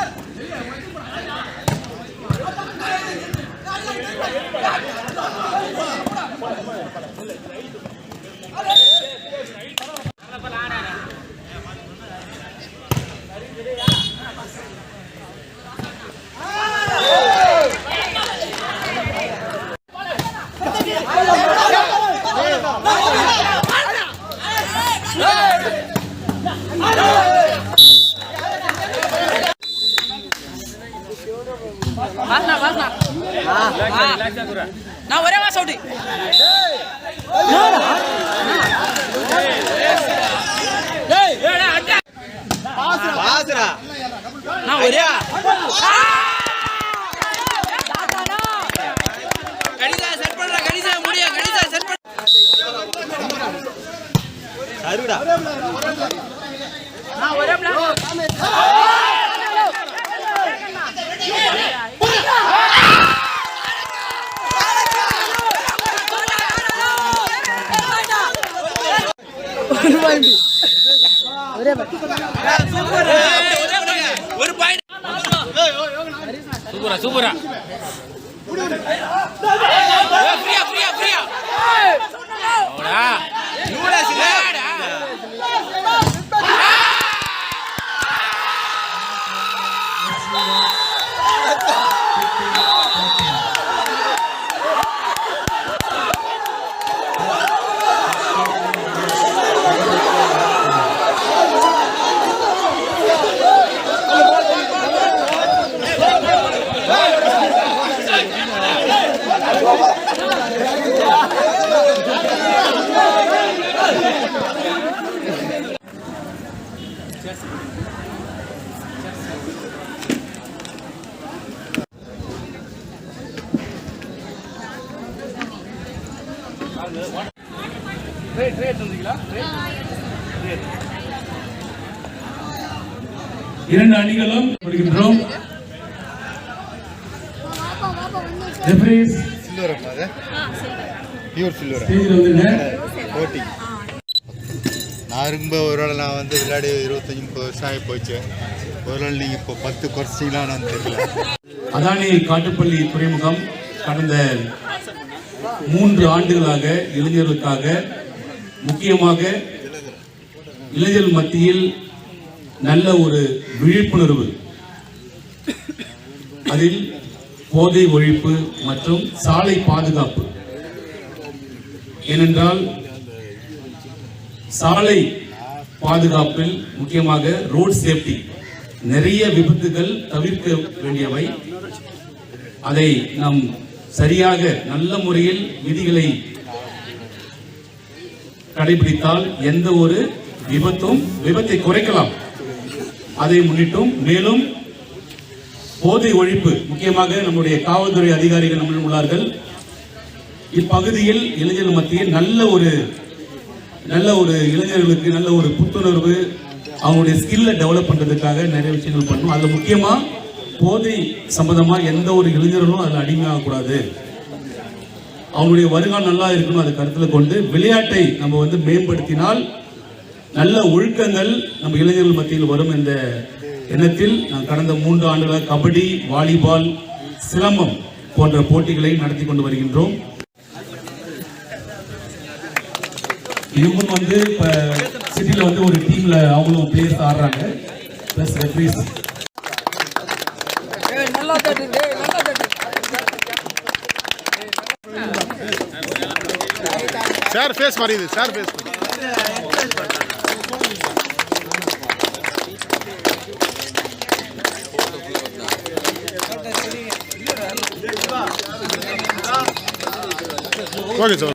Vasana நான் ஒரே மாசம் விட்டு நான் ஒரே ஒரு பாயிண்ட் சூப்பரா சூப்பரா ஃப்ரீயா ஃப்ரீயா ஃப்ரீயா இரண்டு அணிகளும் கொடுக்கின்றோம் ரெஃபரீஸ் சில்வர் அது? Pure silver. ஸ்டேஜில் வந்துருங்க போட்டி நான் இருக்கும்போது ஒரு வேளை நான் வந்து விளையாடி இருபத்தஞ்சி முப்பது வருஷம் ஆகி போச்சு. ஒரு வேளை நீங்கள் இப்போ பத்து குறைச்சிங்களான்னு தெரியல. அதானி காட்டுப்பள்ளி துறைமுகம் கடந்த மூன்று ஆண்டுகளாக இளைஞர்களுக்காக முக்கியமாக இளைஞர் மத்தியில் நல்ல ஒரு விழிப்புணர்வு. அதில் போதை ஒழிப்பு மற்றும் சாலை பாதுகாப்பு. ஏனென்றால் சாலை பாதுகாப்பில் முக்கியமாக ரோட் சேஃப்டி நிறைய விபத்துகள் தவிர்க்க வேண்டியவை. அதை நாம் சரியாக நல்ல முறையில் விதிகளை கடைபிடித்தால் எந்த ஒரு விபத்தும் விபத்தை குறைக்கலாம். அதை முன்னிட்டும். மேலும் போதை ஒழிப்பு முக்கியமாக நம்முடைய காவல்துறை அதிகாரிகள் நம்மளும் உள்ளார்கள். இப்பகுதியில் இளைஞர்கள் மத்தியில் நல்ல ஒரு நல்ல ஒரு இளைஞர்களுக்கு நல்ல ஒரு புத்துணர்வு அவங்களுடைய ஸ்கில்லை டெவலப் பண்ணுறதுக்காக நிறைய விஷயங்கள் பண்ணணும் அதில் முக்கியமாக போதை சம்மந்தமாக எந்த ஒரு இளைஞர்களும் அதில் அடிமையாகக்கூடாது அவங்களுடைய வருங்காலம் நல்லா இருக்கணும் அதை கருத்தில் கொண்டு விளையாட்டை நம்ம வந்து மேம்படுத்தினால் நல்ல ஒழுக்கங்கள் நம்ம இளைஞர்கள் மத்தியில் வரும் என்ற எண்ணத்தில் நான் கடந்த மூன்று ஆண்டுகளாக கபடி வாலிபால் சிலம்பம் போன்ற போட்டிகளை நடத்தி கொண்டு வருகின்றோம். இவங்களும் வந்து இப்போ சிட்டியில் வந்து ஒரு டீமில் அவங்களும் பிளேயர்ஸ் ஆடுறாங்க. Plus referees sir face மாறியுது sir face okay sir